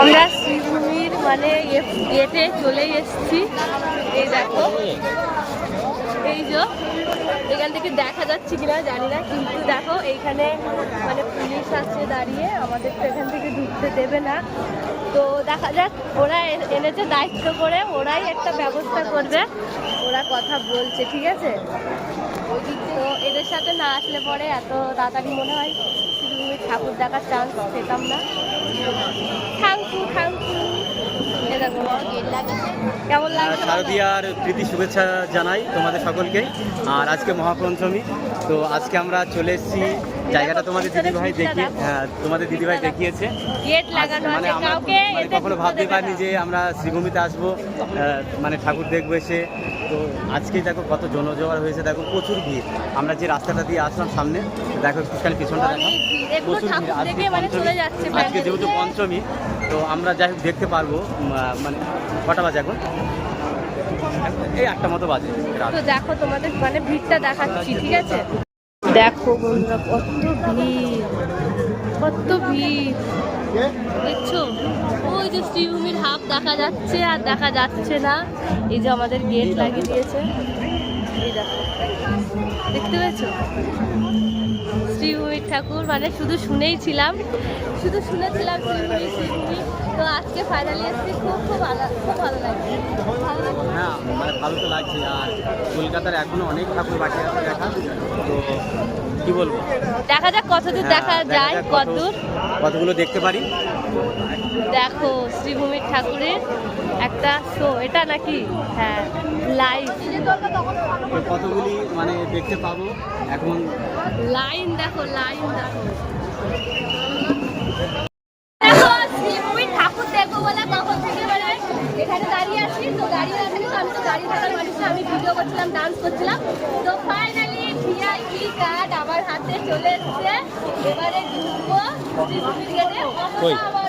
আমরা শ্রীভূমির মানে গেটে চলে এসেছি। এই দেখো। এই যে এখান থেকে দেখা যাচ্ছে কিনা জানি না, কিন্তু দেখো এইখানে মানে পুলিশ আছে দাঁড়িয়ে আমাদের তো এখান থেকে ঢুকতে দেবে না। তো দেখা যাক, ওরা এনেছে দায়িত্ব করে, ওরাই একটা ব্যবস্থা করবে, ওরা কথা বলছে, ঠিক আছে? তো এদের সাথে না আসলে পরে এত তাড়াতাড়ি মনে হয় শ্রীভূমির ঠাকুর দেখার চান্স পেতাম না। Thank you thank you? শারদীয়ার প্রীতি শুভেচ্ছা জানাই তোমাদের সকলকে। আর আজকে মহাপঞ্চমী তো আজকে আমরা চলে এসেছি জায়গাটা তোমাদের দিদিভাই দেখিয়ে হ্যাঁ তোমাদের দিদিভাই দেখিয়েছে। মানে আমরা মানে কখনো ভাবতে পারিনি যে আমরা শ্রীভূমিতে আসব। মানে ঠাকুর দেখব এসে। তো আজকেই দেখো কত জনজোয়ার হয়েছে দেখো প্রচুর ভিড়। আমরা যে রাস্তাটা দিয়ে আসলাম সামনে দেখো একটুখানি পিছনটা দেখো। প্রচুর ভিড়। আজকে মানে পঞ্চমী। আজকে যেহেতু পঞ্চমী তো আমরা যাই হোক, দেখতে পারব মানে কটা বাজে এখন? এই আটটা মতো বাজে তো দেখো তোমাদের মানে ভিড়টা দেখাচ্ছি, ঠিক আছে? দেখো বন্ধুরা, কত ভিড় কত ভিড়। দেখছ? ওই যে শ্রীভূমির হাফ দেখা যাচ্ছে আর দেখা যাচ্ছে না। এই যে আমাদের গেট লাগিয়ে দিয়েছে। এই দেখো। দেখতে পেয়েছ? শ্রীভূমির ঠাকুর মানে শুধু শুনেই ছিলাম, শুধু শুনেছিলাম শ্রীভূমি শ্রীভূমি। তো আজকে ফাইনালি এসেছি খুব খুব ভালো খুব ভালো লাগছে। হ্যাঁ মানে ভালো তো লাগছে আর কলকাতার এখনও অনেক ঠাকুর বাকি আছে দেখা তো কি বলব? দেখা যাক কতদূর হ্যাঁ, দেখা যায় কতদূর। কতগুলো দেখতে পারি। দেখো শ্রীভূমির ঠাকুরের একটা শো এটা নাকি? হ্যাঁ লাইভ কতগুলি মানে দেখতে পাবো এখন? লাইন দেখো লাইন দেখো শ্রীভূমির ঠাকুর দেখব বলে কখন থেকে মানে এখানে দাঁড়িয়ে আছি তো দাঁড়িয়ে না থাকার আমি ভিডিও করছিলাম ডান্স করছিলাম। তো ফাইনালি ভিআইপি কার্ড আমার হাতে চলে এসছে। এবারে ঢুকবো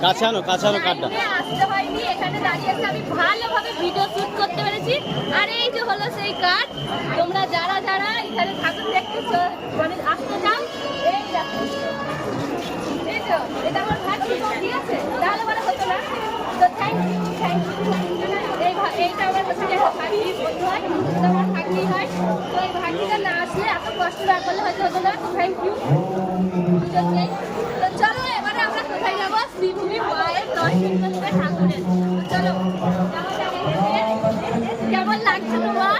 কাছে আনো, কাছে আনো কার্ডটা। আসতে হয়নি। এখানে দাঁড়িয়ে আমি ভালোভাবে ভিডিও শুট করতে পেরেছি। আর এই যে হলো সেই কার্ড তোমরা যারা যারা এখানে ঠাকুর দেখতে ভাগ্যি বন্ধু হয় এটা আমার ভাগ্যি হয় তো এই ভাগ্যিটা না আসলে এত কষ্ট না করলে হয়তো হতো না থ্যাংক ইউ তো চলো এবারে আমরা কোথায় যাব শ্রীভূমি মায়ের দর্শন করতে ঠাকুরের চলো। কেমন লাগছে তোমার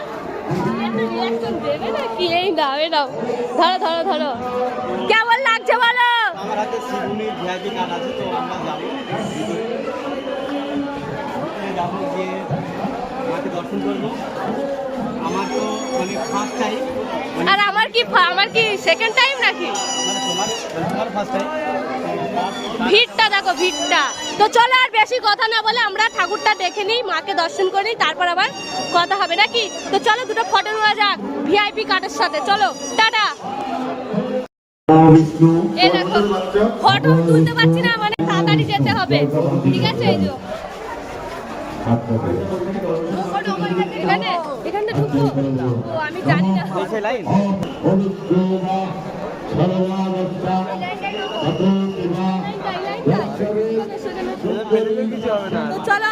এই নাও এই নাও ধরো ধরো ধরো। কেমন লাগছে বলো? আমার হাতে শ্রীভূমি ভিআইপি কার্ড আছে, তো আমরা যাব। যাব গিয়ে মাকে দর্শন করব। আমার তো মানে ফার্স্ট টাইম আর আমার কি আমার কি সেকেন্ড টাইম নাকি? মানে তোমার তোমার ফার্স্ট টাইম ভিড়টা দেখো ভিড়টা। তো চলো আর বেশি কথা না বলে আমরা ঠাকুরটা দেখে নিই মাকে দর্শন করে নিই তারপর আবার কথা হবে নাকি? তো চলো দুটো ফটো নেওয়া যাক ভিআইপি কার্ডের সাথে। চলো টাটা। ফটো তুলতে পারছি না মানে তাড়াতাড়ি যেতে হবে। ঠিক আছে এই যে। চলো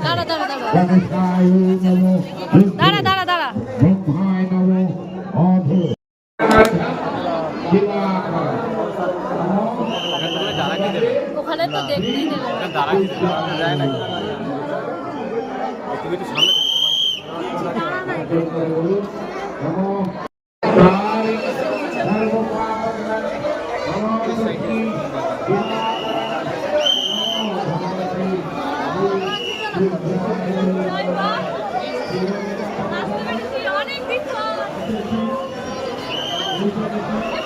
দাঁড়া দাঁড়া। দাঁড়া দাঁড়া। ওখানে তো দেখতেই দেবে। দাঁড়া